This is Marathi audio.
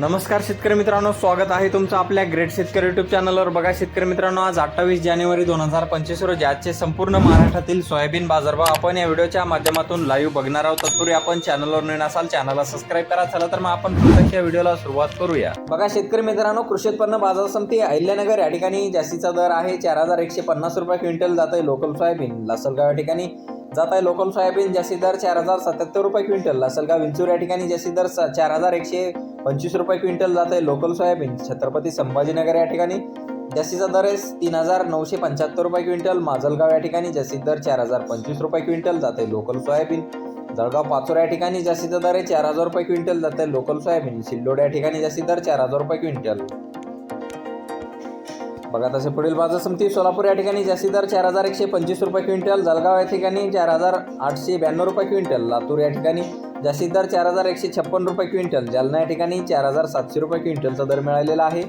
नमस्कार शेतकरी मित्रांनो स्वागत आहे तुमचं आपल्या ग्रेट शेतकरी युट्यूब चॅनलवर बघा शेतकरी मित्रांनो आज अठ्ठावीस जानेवारी दोन हजार पंचवीस रोजी आजचे संपूर्ण महाराष्ट्रातील सोयाबीन बाजारभाव आपण या व्हिडिओच्या माध्यमातून लाईव्ह बघणार आहोत. तत्पूर्वी आपण चॅनलवर नवीन असाल चॅनलला सबस्क्राईब करा. चला तर मग आपण प्रत्यक्ष या व्हिडिओला सुरुवात करूया. बघा शेतकरी मित्रांनो कृषी उत्पन्न बाजार समिती अहिल्यानगर या ठिकाणी जास्तीचा दर आहे. चार हजार एकशे पन्नास रुपये क्विंटल जात आहे लोकल सोयाबीन. लासलगाव या ठिकाणी जात आहे लोकल सोयाबीन जास्ती दर चार हजार सत्याहत्तर रुपये क्विंटल. लासलगाव विंचूर या ठिकाणी जास्ती दर चार हजार एकशे पंचवीस रुपये क्विंटल जात आहे लोकल सोयाबीन. छत्रपती संभाजीनगर या ठिकाणी. जास्तीचा दर आहे तीन हजार नऊशे पंच्याहत्तर रुपये क्विंटल. माजलगाव या ठिकाणी जास्तीत दर चार हजार पंचवीस रुपये क्विंटल जात आहे लोकल सोयाबीन. जळगाव पाचोरा या ठिकाणी जास्तीचा दर आहे चार हजार रुपये क्विंटल जात आहे लोकल सोयाबीन. सिल्लोड या ठिकाणी जास्तीत दर चार हजार रुपये क्विंटल. बघा तसे पुढील बाजार समिती सोलापूर या ठिकाणी जास्ती दर चार हजार एकशे पंचवीस रुपये क्विंटल जळगाव या ठिकाणी चार हजार आठशे ब्याण्णव रुपये क्विंटल लातूर या ठिकाणी जास्तीत दर चार हजार एकशे छप्पन रुपये क्विंटल जालना या ठिकाणी चार हजार सातशे रुपये क्विंटलचा दर मिळालेला आहे.